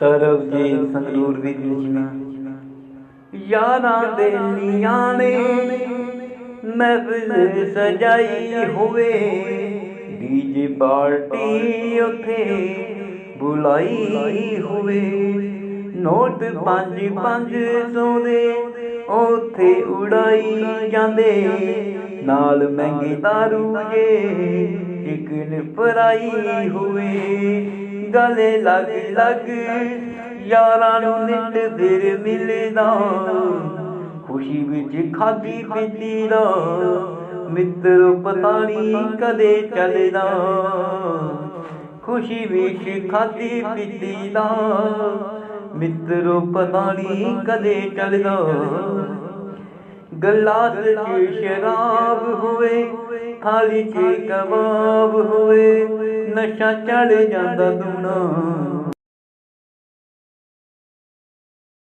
ਸਰਬਜੀਤ ਸੰਗਰੂਰ ਦੀ ਜਿਸਨਾ ਯਾਰਾਂ ਦੇ ਨਿਆਣੇ ਮਹਿਫਿਲ ਸਜਾਈ ਹੋਵੇ। ਡੀਜੇ ਪਾਰਟੀ ਉਥੇ ਬੁਲਾਈ ਹੋਵੇ। ਨੋਟ ਪੰਜ ਪੰਜ ਸੌ ਦੇ ਉਥੇ ਉਡਾਈ ਜਾਂਦੇ। ਨਾਲ ਮਹਿੰਗੀ ਦਾਰੂ ਜੇ ਚਿਕਨ ਫਰਾਈ ਹੋਵੇ। ਗਲੇ ਲੱਗ ਲੱਗ ਯਾਰਾਂ ਨੂੰ ਨਿੱਤ ਫਿਰ ਮਿਲਦਾ। ਖੁਸ਼ੀ ਵਿੱਚ ਖਾਦੀ ਪੀਤੀ ਦਾ ਮਿੱਤਰ ਪਤਾ ਨੀ ਕਦੇ ਚੱਲਦਾ। ਖੁਸ਼ੀ ਵਿੱਚ ਖਾਦੀ ਪੀਤੀ ਦਾ ਮਿੱਤਰ ਪਤਾ ਨੀ ਕਦੇ ਚੱਲਦਾ। ਗਲਾਸ 'ਚ ਸ਼ਰਾਬ ਹੋਵੇ ਖਾਲੀ 'ਚ ਕਬਾਬ ਹੋਵੇ ਨਸ਼ਾ ਚੜ ਜਾਂਦਾ ਦੂਣਾ।